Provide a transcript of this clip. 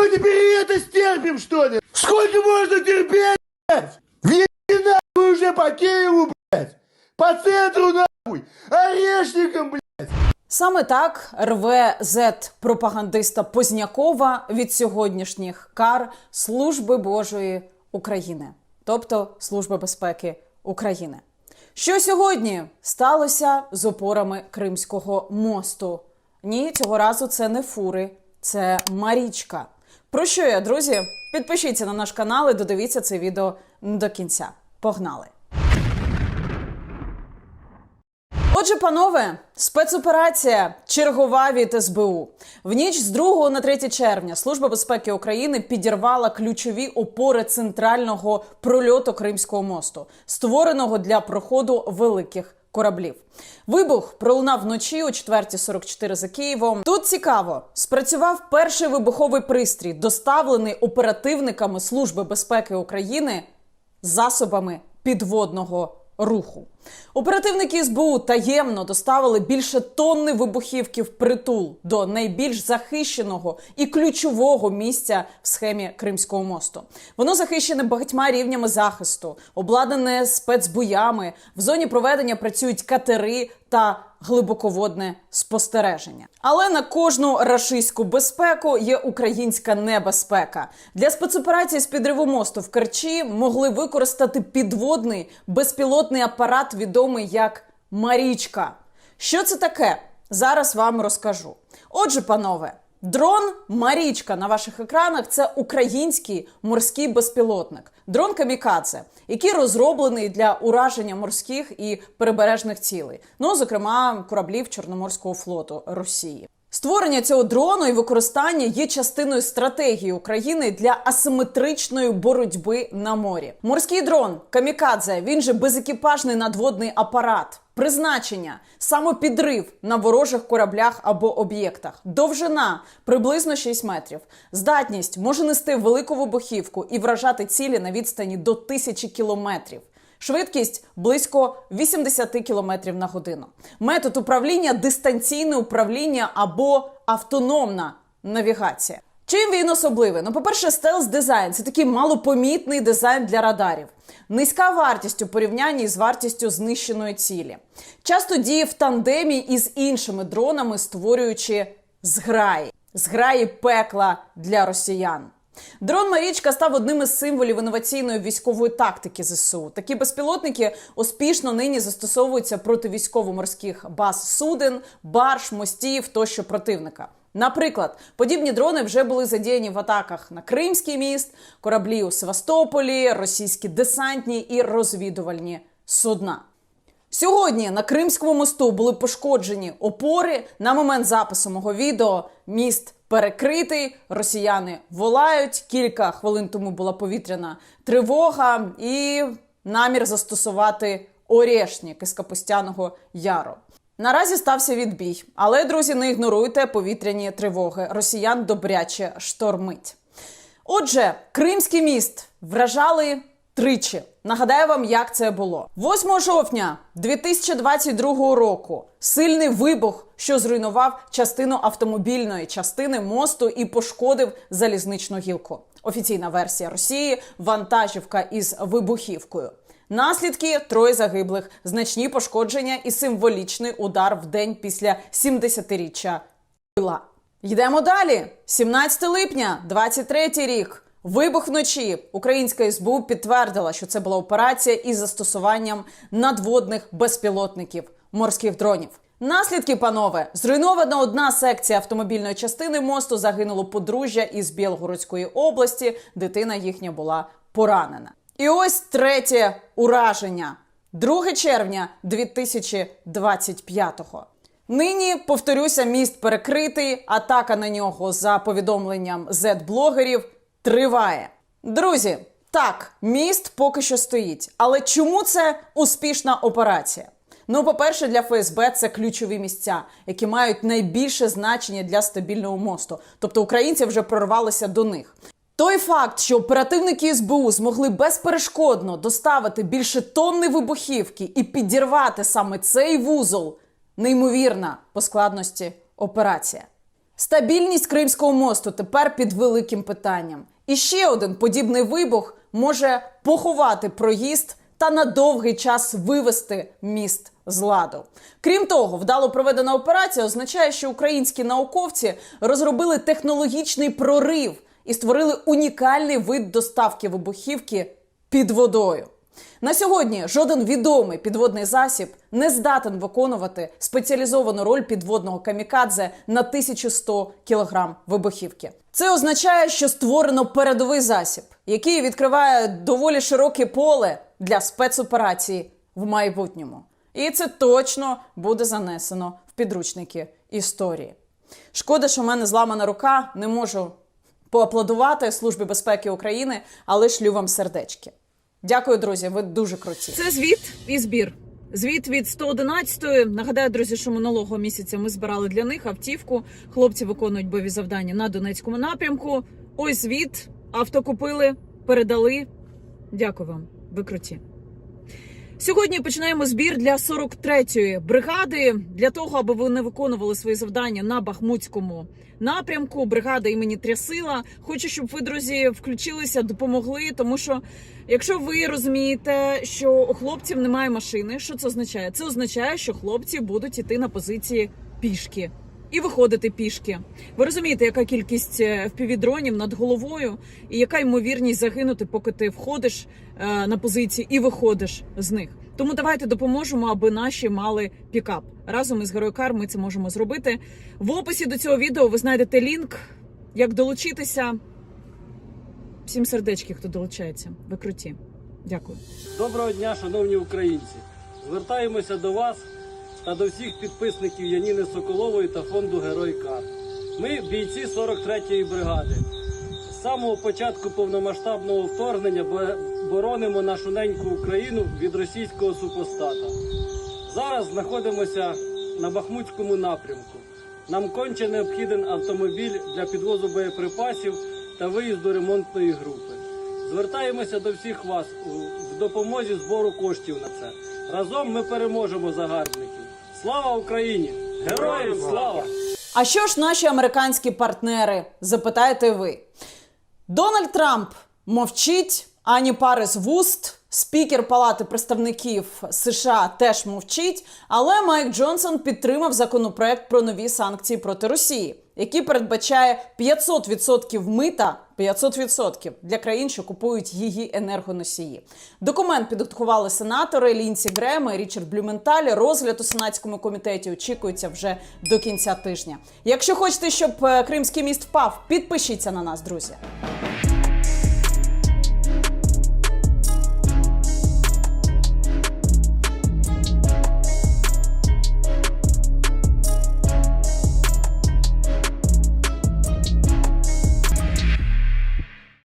что, теперь это стерпим, что ли? Сколько можно терпеть, блядь? Въеби нахуй уже по Киеву, блядь! По центру, нахуй! Орешником, блядь! Саме так рве зет пропагандиста Познякова від сьогоднішніх кар Служби Божої України, тобто Служби безпеки України. Що сьогодні сталося з опорами Кримського мосту? Ні, цього разу це не фури, це Марічка. Про що я, друзі? Підпишіться на наш канал і додивіться це відео до кінця. Погнали! Отже, панове, спецоперація чергова від СБУ. В ніч з 2 на 3 червня Служба безпеки України підірвала ключові опори центрального прольоту Кримського мосту, створеного для проходу великих кораблів. Вибух пролунав вночі о 4.44 за Києвом. Тут цікаво, спрацював перший вибуховий пристрій, доставлений оперативниками Служби безпеки України засобами підводного руху. Оперативники СБУ таємно доставили більше тонни вибухівки в притул до найбільш захищеного і ключового місця в схемі Кримського мосту. Воно захищене багатьма рівнями захисту, обладнане спецбуями. В зоні проведення працюють катери та глибоководне спостереження. Але на кожну рашистську безпеку є українська небезпека. Для спецоперації з підриву мосту в Керчі могли використати підводний безпілотний апарат, відомий як Марічка. Що це таке? Зараз вам розкажу. Отже, панове. Дрон Марічка на ваших екранах це український морський безпілотник. Дрон Камікадзе, який розроблений для ураження морських і прибережних цілей, ну зокрема кораблів Чорноморського флоту Росії. Створення цього дрону і використання є частиною стратегії України для асиметричної боротьби на морі. Морський дрон Камікадзе, він же безекіпажний надводний апарат. Призначення самопідрив на ворожих кораблях або об'єктах, довжина приблизно 6 метрів. Здатність може нести велику вибухівку і вражати цілі на відстані до тисячі кілометрів. Швидкість близько 80 км на годину. Метод управління дистанційне управління або автономна навігація. Чим він особливий? Ну, по-перше, стелс дизайн це такий малопомітний дизайн для радарів. Низька вартість у порівнянні з вартістю знищеної цілі. Часто діє в тандемі із іншими дронами, створюючи зграї, зграї пекла для росіян. Дрон Марічка став одним із символів інноваційної військової тактики ЗСУ. Такі безпілотники успішно нині застосовуються проти військово-морських баз суден, барж, мостів тощо противника. Наприклад, подібні дрони вже були задіяні в атаках на Кримський міст, кораблі у Севастополі, російські десантні і розвідувальні судна. Сьогодні на Кримському мосту були пошкоджені опори. На момент запису мого відео міст перекритий. Росіяни волають. Кілька хвилин тому була повітряна тривога і намір застосувати орешник із Капустяного яру. Наразі стався відбій, але друзі, не ігноруйте повітряні тривоги. Росіян добряче штормить. Отже, Кримський міст вражали тричі. Нагадаю вам, як це було. 8 жовтня 2022 року сильний вибух, що зруйнував частину автомобільної частини мосту і пошкодив залізничну гілку. Офіційна версія Росії вантажівка із вибухівкою. Наслідки троє загиблих, значні пошкодження і символічний удар в день після 70-річчя Пила. Йдемо далі. 17 липня, 23 рік. Вибух вночі. Українська СБУ підтвердила, що це була операція із застосуванням надводних безпілотників морських дронів. Наслідки, панове, зруйнована одна секція автомобільної частини мосту. Загинуло подружжя із Білгородської області. Дитина їхня була поранена. І ось третє ураження 2 червня 2025-го. Нині повторюся, міст перекритий. Атака на нього за повідомленням зет-блогерів триває. Друзі, так, міст поки що стоїть. Але чому це успішна операція? Ну, по-перше, для ФСБ це ключові місця, які мають найбільше значення для стабільного мосту. Тобто українці вже прорвалися до них. Той факт, що оперативники СБУ змогли безперешкодно доставити більше тонни вибухівки і підірвати саме цей вузол, неймовірна по складності операція. Стабільність Кримського мосту тепер під великим питанням. І ще один подібний вибух може поховати проїзд та на довгий час вивести міст з ладу. Крім того, вдало проведена операція означає, що українські науковці розробили технологічний прорив і створили унікальний вид доставки вибухівки під водою. На сьогодні жоден відомий підводний засіб не здатен виконувати спеціалізовану роль підводного камікадзе на 1100 кг вибухівки. Це означає, що створено передовий засіб, який відкриває доволі широке поле для спецоперацій в майбутньому. І це точно буде занесено в підручники історії. Шкода, що в мене зламана рука, не можу поаплодувати Службі безпеки України, але шлю вам сердечки. Дякую, друзі. Ви дуже круті. Це звіт і збір. Звіт від 111-ї. Нагадаю, друзі, що минулого місяця ми збирали для них автівку. Хлопці виконують бойові завдання на Донецькому напрямку. Ось звіт. Авто купили, передали. Дякую вам. Ви круті. Сьогодні починаємо збір для 43-ї бригади для того, аби вони виконували свої завдання на Бахмутському напрямку. Бригада імені Трясила. Хочу, щоб ви, друзі, включилися, допомогли. Тому що, якщо ви розумієте, що у хлопців немає машини, що це означає? Це означає, що хлопці будуть іти на позиції пішки. І виходити пішки. Ви розумієте, яка кількість впівдронів над головою, і яка ймовірність загинути, поки ти входиш е, на позиції і виходиш з них. Тому давайте допоможемо, аби наші мали пікап. Разом із Герой Кар ми це можемо зробити. В описі до цього відео ви знайдете лінк, як долучитися. Всім сердечки, хто долучається. Ви круті. Дякую. Доброго дня, шановні українці! Звертаємося до вас та до всіх підписників Яніни Соколової та фонду Герой Кар. Ми бійці 43-ї бригади. З самого початку повномасштабного вторгнення боронимо нашу неньку Україну від російського супостата. Зараз знаходимося на Бахмутському напрямку. Нам конче необхіден автомобіль для підвозу боєприпасів та виїзду ремонтної групи. Звертаємося до всіх вас в допомозі збору коштів на це. Разом ми переможемо загарбників. Слава Україні! Героям слава! А що ж наші американські партнери? Запитаєте ви. Дональд Трамп мовчить, ані пари з вуст. Спікер Палати представників США теж мовчить, але Майк Джонсон підтримав законопроект про нові санкції проти Росії, який передбачає 500% мита 500% для країн, що купують її енергоносії. Документ підготували сенатори Лінсі Греми, і Річард Блюменталі. Розгляд у сенатському комітеті очікується вже до кінця тижня. Якщо хочете, щоб е, Кримський міст впав, підпишіться на нас, друзі.